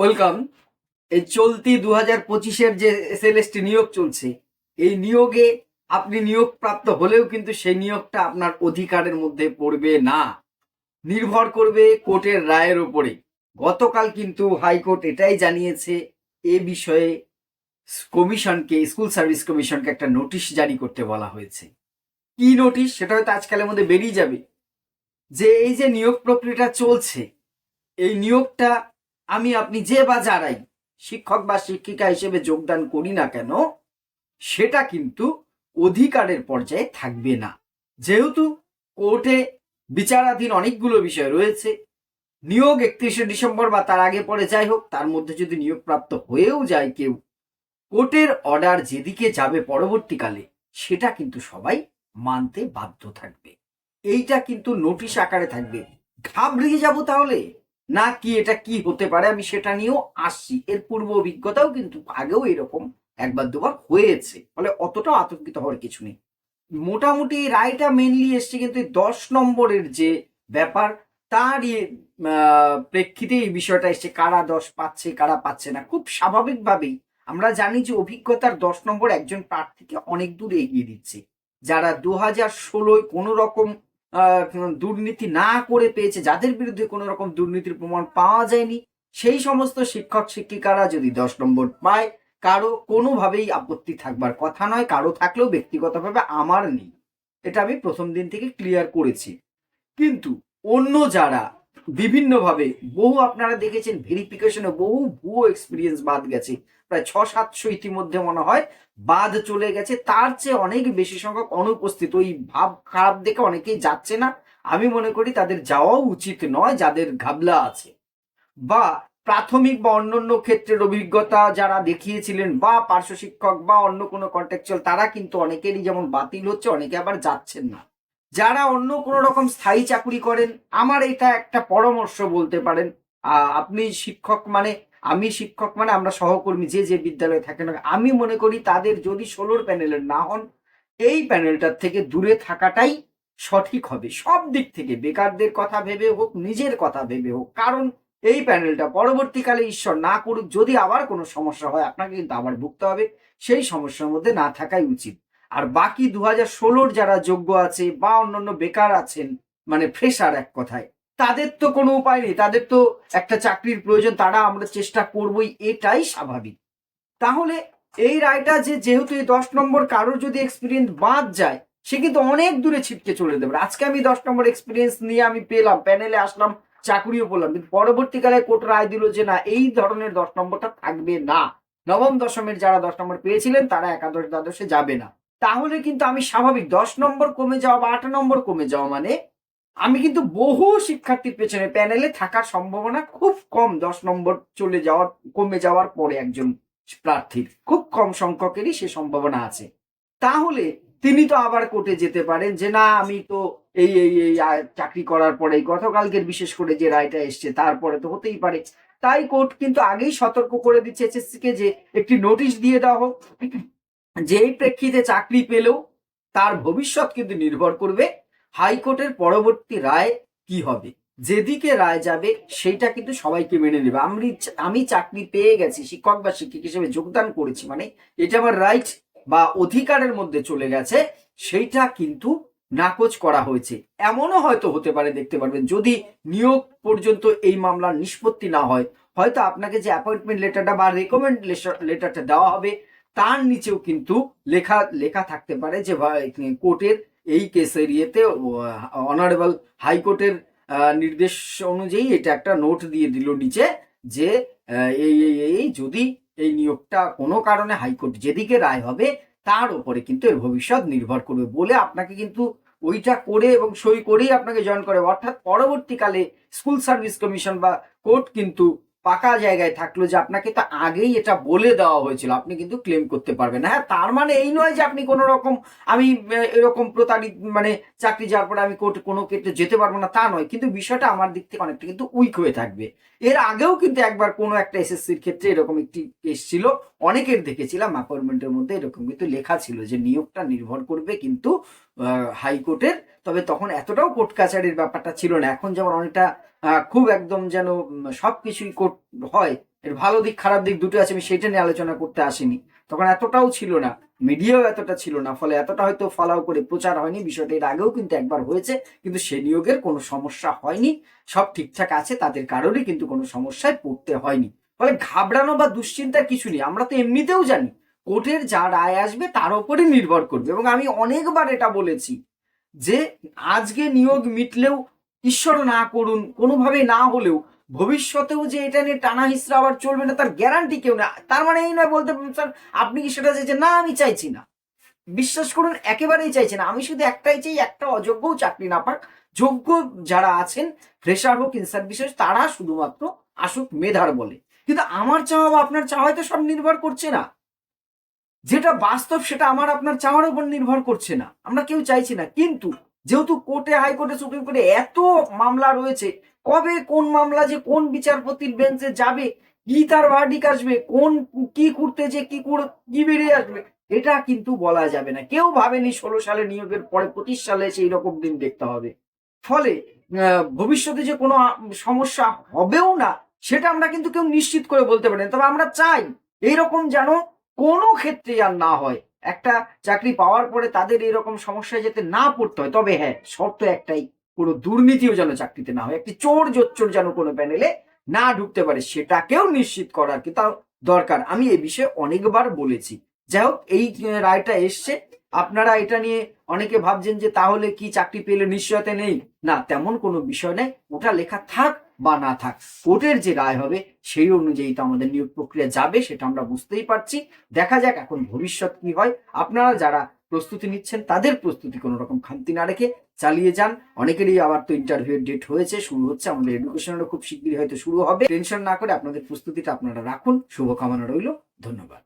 Welcome. এই চলতি দু হাজার পঁচিশের যে এসএলএসটি নিয়োগ চলছে, এই নিয়োগে আপনি নিয়োগপ্রাপ্ত হলেও কিন্তু সেই নিয়োগটা আপনার অধিকারের মধ্যে পড়বে না। নির্ভর করবে কোর্টের রায়ের ওপরে গতকাল কিন্তু হাইকোর্ট এটাই জানিয়েছে, এ বিষয়ে কমিশনকে, স্কুল সার্ভিস কমিশনকে একটা নোটিশ জারি করতে বলা হয়েছে। কি নোটিশ? সেটা হয়তো আজকালের মধ্যে বেরিয়ে যাবে। যে এই যে নিয়োগ প্রক্রিয়াটা চলছে, এই নিয়োগটা আমি আপনি যে বা যারাই শিক্ষক বা শিক্ষিকা হিসেবে যোগদান করি না কেন, সেটা কিন্তু অধিকারের পর্যায়ে থাকবে না। যেহেতু কোর্টে বিচারাধীন অনেকগুলো বিষয় রয়েছে, নিয়োগ একত্রিশে ডিসেম্বর বা তার আগে পরে যাই হোক, তার মধ্যে যদি নিয়োগপ্রাপ্ত হয়েও যায় কেউ, কোর্টের অর্ডার যেদিকে যাবে পরবর্তীকালে, সেটা কিন্তু সবাই মানতে বাধ্য থাকবে। এইটা কিন্তু নোটিশ আকারে থাকবে। ঘাবড়িয়ে যাব তাহলে? না কি এটা কি হতে পারে, আমি সেটা নিয়েও আসছি। এর পূর্ব অভিজ্ঞতাও কিন্তু আগেও এরকম একবার দুবার হয়েছে, ফলে অতটাও আতঙ্কিত হওয়ার কিছু নেই। মোটামুটি রায়টা মেনলি এসছে কিন্তু এই দশ নম্বরের যে ব্যাপার তার প্রেক্ষিতে এই বিষয়টা এসছে, কারা দশ পাচ্ছে, কারা পাচ্ছে না। খুব স্বাভাবিকভাবেই আমরা জানি যে অভিজ্ঞতার দশ নম্বর একজন প্রার্থীকে অনেক দূর এগিয়ে দিচ্ছে। যারা দু হাজার ষোলোয় কোনো রকম দুর্নীতি না করে পেয়েছে, যাদের বিরুদ্ধে কোনো রকম দুর্নীতির প্রমাণ পাওয়া যায়নি, সেই সমস্ত শিক্ষক শিক্ষিকারা যদি দশ নম্বর পায়, কারও কোনোভাবেই আপত্তি থাকবার কথা নয়, কারও থাকলেও ব্যক্তিগতভাবে আমার নেই। এটা আমি প্রথম দিন থেকে ক্লিয়ার করেছি। কিন্তু অন্য যারা বিভিন্নভাবে বহু আপনারা দেখেছেন ভেরিফিকেশনে বহু ভুয়ো এক্সপিরিয়েন্স বাদ গেছে। প্রায় ছ সাতশো ইতিমধ্যে মনে হয় বাদ চলে গেছে। তার চেয়ে অনেক বেশি সংখ্যক অনুপস্থিত। ওই ভাব খারাপ দেখে অনেকেই যাচ্ছে না। আমি মনে করি তাদের যাওয়াও উচিত নয়, যাদের ঘাবলা আছে। বা প্রাথমিক বা অন্যান্য ক্ষেত্রের অভিজ্ঞতা যারা দেখিয়েছিলেন বা পার্শ্ব শিক্ষক বা অন্য কোনো কন্ট্যাকচুয়াল তারা কিন্তু অনেকেরই যেমন বাতিল হচ্ছে, অনেকে আবার যাচ্ছেন না। যারা অন্য কোনো রকম স্থায়ী চাকুরি করেন, আমার এটা একটা পরামর্শ বলতে পারেন। আপনি শিক্ষক মানে আমি শিক্ষক মানে আমরা সহকর্মী, যে যে বিদ্যালয়ে থাকেন, আমি মনে করি তাদের যদি ষোলোর প্যানেলের না হন, এই প্যানেলটার থেকে দূরে থাকাটাই সঠিক হবে। সব দিক থেকে, বেকারদের কথা ভেবে হোক, নিজের কথা ভেবে হোক, কারণ এই প্যানেলটা পরবর্তীকালে ঈশ্বর না করুক, যদি আবার কোনো সমস্যা হয়, আপনাকে কিন্তু আবার ভুগতে হবে। সেই সমস্যার মধ্যে না থাকাই উচিত। আর বাকি দু হাজার যারা যোগ্য আছে বা অন্যান্য বেকার আছেন মানে ফ্রেশার এক কথায়, তাদের তো কোনো উপায় নেই, তাদের তো একটা চাকরির প্রয়োজন, তারা আমরা চেষ্টা করবই, এটাই স্বাভাবিক। তাহলে এই রায়টা যে যেহেতু এই দশ নম্বর কারোর যদি এক্সপিরিয়েন্স বাদ যায়, সে কিন্তু অনেক দূরে ছিটকে চলে দেবে আজকে আমি দশ নম্বর এক্সপিরিয়েন্স নিয়ে আমি পেলাম প্যানেলে আসলাম, চাকরিও বললাম কিন্তু পরবর্তীকালে কোর্ট রায় দিল যে না, এই ধরনের দশ নম্বরটা থাকবে না। নবম দশমের যারা দশ নম্বর পেয়েছিলেন, তারা একাদশ দ্বাদশে যাবে না। তাহলে কিন্তু আমি স্বাভাবিক, দশ নম্বর কমে যাওয়া বা আট নম্বর কমে যাওয়া মানে আমি কিন্তু বহু শিক্ষার্থীর পেছনে প্যানেলে থাকার সম্ভাবনা খুব কম দশ নম্বর চলে যাওয়ার, কমে যাওয়ার পরে একজন প্রার্থীর। খুব কম সংখ্যকেরই সে সম্ভাবনা আছে। তাহলে তিনি তো আবার কোর্টে যেতে পারেন যে, না, আমি তো এই এই এই চাকরি করার পরে, গতকালকের বিশেষ করে যে রায়টা এসছে, তারপরে তো হতেই পারে। তাই কোর্ট কিন্তু আগেই সতর্ক করে দিচ্ছে এসএসসি কে যে, একটি নোটিশ দিয়ে দেওয়া হোক। যে এই প্রেক্ষিতে চাকরি পেলেও তার ভবিষ্যৎ কিন্তু নির্ভর করবে হাইকোর্টের পরবর্তী রায় কি হবে। যেদিকে রায় যাবে সেইটা কিন্তু সবাইকে মেনে নেবে। আমি আমি চাকরি পেয়ে গেছি, শিক্ষক বা শিক্ষিক হিসেবে যোগদান করেছি মানে এটা আমার রাইট বা অধিকারের মধ্যে চলে গেছে, সেইটা কিন্তু নাকচ করা হয়েছে। এমনও হয়তো হতে পারে, দেখতে পারবেন, যদি নিয়োগ পর্যন্ত এই মামলার নিষ্পত্তি না হয়, হয়তো আপনাকে যে অ্যাপয়েন্টমেন্ট লেটারটা বা রেকমেন্ড লেটারটা দেওয়া হবে তার নিচেও কিন্তু লেখা লেখা থাকতে পারে যে কোর্টের এই কেসের ইয়েতে অনারেবল হাইকোর্টের নির্দেশ অনুযায়ী এটা একটা নোট দিয়ে দিল নিচে যে এই এই যদি এই নিয়োগটা কোনো কারণে হাইকোর্ট যেদিকে রায় হবে, তার উপরে কিন্তু এর ভবিষ্যৎ নির্ভর করবে বলে আপনাকে কিন্তু ওইটা করে এবং সই করেই আপনাকে জয়েন করে। অর্থাৎ পরবর্তীকালে স্কুল সার্ভিস কমিশন বা কোর্ট কিন্তু পাকা জায়গায় থাকল যে আপনাকে তো আগেই এটা বলে দেওয়া হয়েছিল, আপনি কিন্তু ক্লেম করতে পারবেন হ্যাঁ তার মানে এই নয় যে আপনি কোনো রকম, আমি এরকম প্রতারিত মানে চাকরি যাওয়ার পরে আমি কোর্ট, কোনো ক্ষেত্রে যেতে পারব না, তা নয়। কিন্তু বিষয়টা আমার দিক থেকে অনেকটা কিন্তু উইক হয়ে থাকবে। এর আগেও কিন্তু একবার কোনো একটা এসএসসির ক্ষেত্রে এরকম একটি কেস ছিল। অনেকের দেখেছিলাম অ্যাপয়েন্টমেন্টের মধ্যে এরকম কিন্তু লেখা ছিল যে নিয়োগটা নির্ভর করবে কিন্তু হাইকোর্টের। তবে তখন এতটাও কোর্ট কাছারির ব্যাপারটা ছিল না। এখন যেমন অনেকটা খুব একদম যেন সব কিছুই কোর্ট হয়, এর ভালো দিক, খারাপ দিক দুটো আছে, আমি সেটা নিয়ে আলোচনা করতে আসিনি। তখন এতটাও ছিল না, মিডিয়াও এতটা ছিল না, ফলে এতটা হয়তো ফলাও করে প্রচার হয়নি, বিষয়টা এর আগেও কিন্তু একবার হয়েছে, কিন্তু সে নিয়োগের কোনো সমস্যা হয়নি। সব ঠিকঠাক আছে, তাদের কারণে কিন্তু কোনো সমস্যায় পড়তে হয়নি। ফলে ঘাবড়ানো বা দুশ্চিন্তার কিছু নেই। আমরা তো এমনিতেও জানি, কোর্টের যা রায় আসবে তার উপরে নির্ভর করবে। এবং আমি অনেকবার এটা বলেছি যে আজকে নিয়োগ মিটলেও ঈশ্বর না করুন কোনোভাবে না হলেও ভবিষ্যতেও যে এটা নিয়ে টানা হিসরা আবার চলবে না, তার গ্যারান্টি কেউ না তার মানে এই নয় বলতে স্যার, আপনি কি সেটা চাইছেন? না, আমি চাইছি না। বিশ্বাস করুন, একেবারেই চাইছি না। আমি শুধু একটাই চাই, একটা অযোগ্যও চাকরি না পাক। যোগ্য যারা আছেন ফ্রেশার হোক ইন সার্ভিসেস তারা শুধুমাত্র আসুক মেধার বলে। কিন্তু আমার চাওয়া বা আপনার চাওয়ায় তো সব নির্ভর করছে না। যেটা বাস্তব সেটা আমার আপনার চাওয়ার উপর নির্ভর করছে না। আমরা কেউ চাইছি না। কিন্তু যেহেতু কোর্টে, হাইকোর্টে, সুপ্রিম কোর্টে এত মামলা রয়েছে, কবে কোন মামলা যে কোন বিচারপতির বেঞ্চে যাবে, কি তার ভার্ডিক আসবে, কোন কি করতে যে কি কি বেরিয়ে আসবে, এটা কিন্তু বলা যাবে না। কেউ ভাবেনি ষোলো সালে নিয়োগের পরে পঁচিশ সালে সেই রকম দিন দেখতে হবে। ফলে ভবিষ্যতে যে কোনো সমস্যা হবেও না সেটা আমরা কিন্তু কেউ নিশ্চিত করে বলতে পারি না। তবে আমরা চাই এইরকম যেন কোনো ক্ষেত্রে আর না হয়। একটা চাকরি পাওয়ার পরে তাদের এরকম সমস্যায় যেতে না পড়তে হয়। তবে হ্যাঁ শর্ত একটাই, কোনো দুর্নীতিও যেন চাকরিতে না হয়। একটি চোর জোচ্চোর যেন কোনো প্যানেলে না ঢুকতে পারে, সেটাকেও নিশ্চিত করার কি তাও দরকার। আমি এই বিষয়ে অনেকবার বলেছি। যাই হোক, এই রায়টা এসছে। আপনারা এটা নিয়ে অনেকে ভাবছেন যে তাহলে কি চাকরি পেলে নিশ্চয়তা নেই? না, তেমন কোনো বিষয় নেই। ওটা লেখা থাক। বা না থাক কোর্টের যে রায় হবে সেই অনুযায়ী তো আমাদের নিয়োগ প্রক্রিয়া যাবে, সেটা আমরা বুঝতেই পারছি। দেখা যাক এখন ভবিষ্যৎ কি হয়। আপনারা যারা প্রস্তুতি নিচ্ছেন, তাদের প্রস্তুতি কোনো রকম খামতি না রেখে চালিয়ে যান। অনেকেরই আবার তো ইন্টারভিউ ডেট হয়েছে, শুরু হচ্ছে, আমাদের এডুকেশনেরও খুব শিগগিরই হয়তো শুরু হবে। টেনশন না করে আপনাদের প্রস্তুতিটা আপনারা রাখুন। শুভকামনা রইল, ধন্যবাদ।